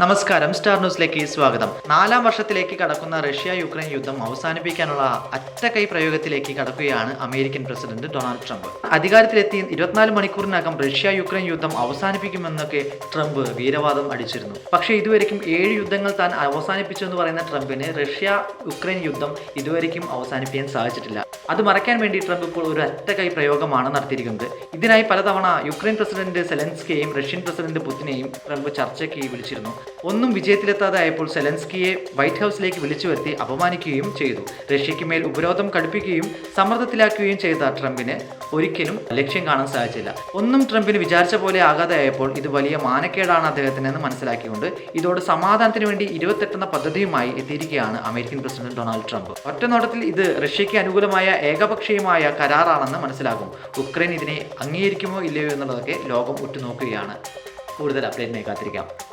നമസ്കാരം സ്റ്റാർ ന്യൂസിലേക്ക് സ്വാഗതം. നാലാം വർഷത്തിലേക്ക് കടക്കുന്ന റഷ്യ യുക്രൈൻ യുദ്ധം അവസാനിപ്പിക്കാനുള്ള അറ്റകൈ പ്രയോഗത്തിലേക്ക് കടക്കുകയാണ് അമേരിക്കൻ പ്രസിഡന്റ് ഡൊണാൾഡ് ട്രംപ്. അധികാരത്തിലെത്തി ഇരുപത്തിനാല് മണിക്കൂറിനകം റഷ്യ യുക്രൈൻ യുദ്ധം അവസാനിപ്പിക്കുമെന്നൊക്കെ ട്രംപ് വീരവാദം അടിച്ചിരുന്നു. പക്ഷേ ഇതുവരെയും ഏഴ് യുദ്ധങ്ങൾ താൻ അവസാനിപ്പിച്ചു എന്ന് പറയുന്ന ട്രംപിന് റഷ്യ യുക്രൈൻ യുദ്ധം ഇതുവരെയും അവസാനിപ്പിക്കാൻ സാധിച്ചിട്ടില്ല. അത് മറയ്ക്കാൻ വേണ്ടി ട്രംപ് ഇപ്പോൾ ഒരു അറ്റകൈ പ്രയോഗമാണ് നടത്തിയിരിക്കുന്നത്. ഇതിനായി പലതവണ യുക്രൈൻ പ്രസിഡന്റ് സെലൻസ്കിയെയും റഷ്യൻ പ്രസിഡന്റ് പുതിനെയും ട്രംപ് ചർച്ചയ്ക്ക് വിളിച്ചിരുന്നു. ഒന്നും വിജയത്തിലെത്താതെ ആയപ്പോൾ സെലൻസ്കിയെ വൈറ്റ് ഹൗസിലേക്ക് വിളിച്ചു വരുത്തി അപമാനിക്കുകയും ചെയ്തു. റഷ്യയ്ക്ക് മേൽ ഉപരോധം കടുപ്പിക്കുകയും സമ്മർദ്ദത്തിലാക്കുകയും ചെയ്ത ട്രംപിന് ഒരിക്കലും ലക്ഷ്യം കാണാൻ സാധിച്ചില്ല. ഒന്നും ട്രംപിന് വിചാരിച്ച പോലെ ആകാതെ ആയപ്പോൾ ഇത് വലിയ മാനക്കേടാണ് അദ്ദേഹത്തിന് എന്ന് മനസ്സിലാക്കിക്കൊണ്ട് ഇതോടെ സമാധാനത്തിന് വേണ്ടി ഇരുപത്തെട്ടെന്ന പദ്ധതിയുമായി എത്തിയിരിക്കുകയാണ് അമേരിക്കൻ പ്രസിഡന്റ് ഡൊണാൾഡ് ട്രംപ്. ഒറ്റ നോട്ടത്തിൽ ഇത് റഷ്യയ്ക്ക് അനുകൂലമായ ഏകപക്ഷീയമായ കരാറാണെന്ന് മനസ്സിലാകും. ഉക്രൈൻ ഇതിനെ അംഗീകരിക്കുമോ ഇല്ലയോ എന്നുള്ളതൊക്കെ ലോകം ഉറ്റുനോക്കുകയാണ്. കൂടുതൽ അപ്ഡേറ്റിനെ കാത്തിരിക്കാം.